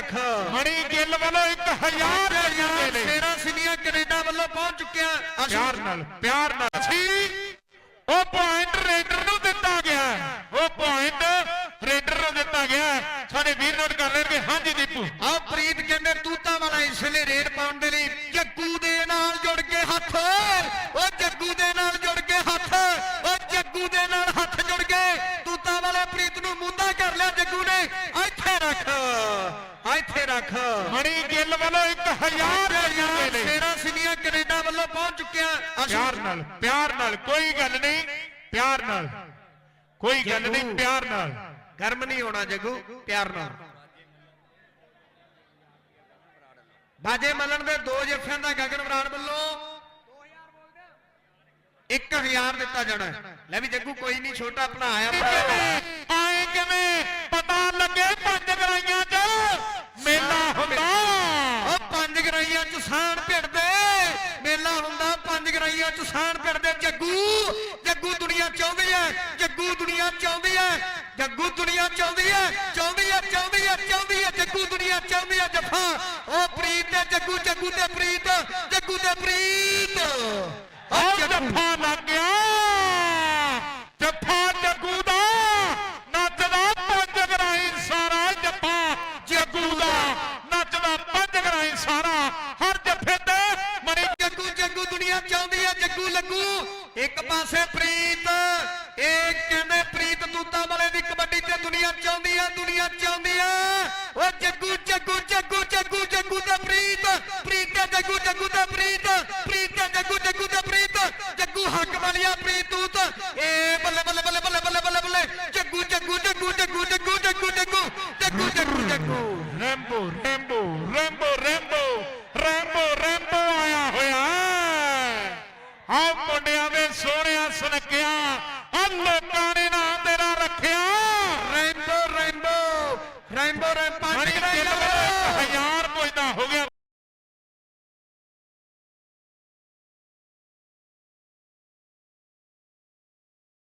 ਰੱਖ। ਮਣੀ ਗਿੱਲ ਵੱਲੋਂ 1000 ਰੁਪਏ ਨੇ ਸ਼ੇਰਾ ਸਿਨੀਆ ਕੈਨੇਡਾ ਵੱਲੋਂ ਪਹੁੰਚ ਚੁੱਕਿਆ ਪਿਆਰ ਨਾਲ ਪਿਆਰ ਨਾਲ। ਸੀ ਉਹ ਪੁਆਇੰਟ ਰੇਡਰ ਨੂੰ ਦਿੱਤਾ ਗਿਆ। ਉਹ ਪੁਆਇੰਟ ਰੇਡਰ ਨੂੰ ਦਿੱਤਾ ਗਿਆ। ਸਾਡੇ ਵੀਰ ਨੋਟ ਕਰ ਲੈਣਗੇ ਹਾਂਜੀ ਦੀਪੂ। ਆ ਪ੍ਰੀਤ ਕਹਿੰਦੇ ਤੂਤਾ ਵਾਲਾ ਇਸ ਵੇਲੇ ਰੇਡ ਪਾਉਣ ਦੇ ਲਈ ਜੱਗੂ ਦੇ ਨਾਲ ਜੁੜ ਕੇ ਹੱਥ। ਓ ਜੱਗੂ ਦੇ ਨਾਲ ਜੁੜ ਕੇ ਹੱਥ। ਓ ਜੱਗੂ ਦੇ ਨਾਲ ਹੱਥ ਜੁੜ ਕੇ ਤੂਤਾ ਵਾਲੇ ਪ੍ਰੀਤ ਨੂੰ ਮੁੰਦਾ ਕਰ ਲਿਆ ਜੱਗੂ ਨੇ। ਇੱਥੇ ਰੱਖ। ਰੱਖ। ਮਣੀ ਗਿੱਲ ਵੱਲੋਂ 1000 ਰੁਪਏ ਸ਼ੇਰਾ ਸਿਨੀਆ ਕੈਨੇਡਾ ਵੱਲੋਂ ਪਹੁੰਚ ਚੁੱਕਿਆ। ਪਿਆਰ ਨਾਲ ਪਿਆਰ ਨਾਲ ਕੋਈ ਗੱਲ ਨਹੀਂ। ਪਿਆਰ ਨਾਲ। ਕੋਈ ਗੱਲ ਨਹੀਂ ਪਿਆਰ ਨਾਲ। ਗਰਮ ਨਹੀਂ ਹੋਣਾ ਜੱਗੂ। ਪਿਆਰ ਨਾਲ। ਬਾਜੇ ਮੱਲਣ ਦੇ ਦੋ ਜੱਫਿਆਂ ਦਾ ਗਗਨ ਬਰਾੜ ਵੱਲੋਂ 1000 ਦਿੱਤਾ ਜਾਣਾ। ਲੈ ਵੀ ਜੱਗੂ ਕੋਈ ਨਹੀਂ ਛੋਟਾ ਭਰਾ ਆ। ਪੰਜ ਗਰਾਈਆਂ ਚ ਸਾਣ ਭਿੜਦੇ ਜੱਗੂ ਜੱਗੂ ਦੁਨੀਆ ਚਾਹੁੰਦੀ ਹੈ ਜੱਗੂ ਦੁਨੀਆ ਚਾਹੁੰਦੀ ਹੈ ਜੱਗੂ ਦੁਨੀਆ ਚਾਹੁੰਦੀ ਹੈ ਚਾਹੁੰਦੀ ਹੈ ਚਾਹੁੰਦੀ ਹੈ ਚਾਹੁੰਦੀ ਹੈ ਜੱਗੂ ਦੁਨੀਆ ਚਾਹੁੰਦੀ ਹੈ ਜੱਫਾ ਉਹ ਪ੍ਰੀਤ ਤੇ ਜੱਗੂ ਜੱਗੂ ਤੇ ਪ੍ਰੀਤ ਜੱਗੂ ਤੇ ਪ੍ਰੀਤ ਉਹ ਆਹ ਜੱਗੂ ਜੱਫਾ ਲੱਗ ਗਿਆ ਜੱਫਾ ਜੱਗੂ ਦਾ ਨੱਚਦਾ ਪੰਜ ਗਰਾਈ ਸਾਰਾ ਜੱਫਾ ਜੱਗੂ ਦਾ ਨੱਚਦਾ ਪੰਜ ਗਰਾਈ ਸਾਰਾ ਹਰ ਜੱਫੇ ਤੇ ਮਣੀ ਜੱਗੂ ਜੱਗੂ ਦੁਨੀਆ ਚਾਹੁੰਦੀ ਹੈ ਲੱਗੂ। ਇੱਕ ਪਾਸੇ ਪ੍ਰੀਤ, ਇਹ ਕਹਿੰਦੇ ਪ੍ਰੀਤ ਦੂਤਾ ਵਾਲੇ ਦੀ ਕਬੱਡੀ ਤੇ ਦੁਨੀਆ ਚਾਹੁੰਦੀ ਹੈ ਦੁਨੀਆ ਚਾਹੁੰਦੀ ਆ। ਓ ਜੱਗੂ ਜੱਗੂ ਜੱਗੂ ਜੱਗੂ ਜੱਗੂ ਤੇ ਪ੍ਰੀਤ ਪ੍ਰੀਤ ਤੇ ਜੱਗੂ ਜੱਗੂ ਤੇ ਪ੍ਰੀਤ ਪ੍ਰੀਤ ਤੇ ਜੱਗੂ ਜੱਗੂ ਤੇ ਸੁਣ ਕਿਆ? ਲੋਕਾਂ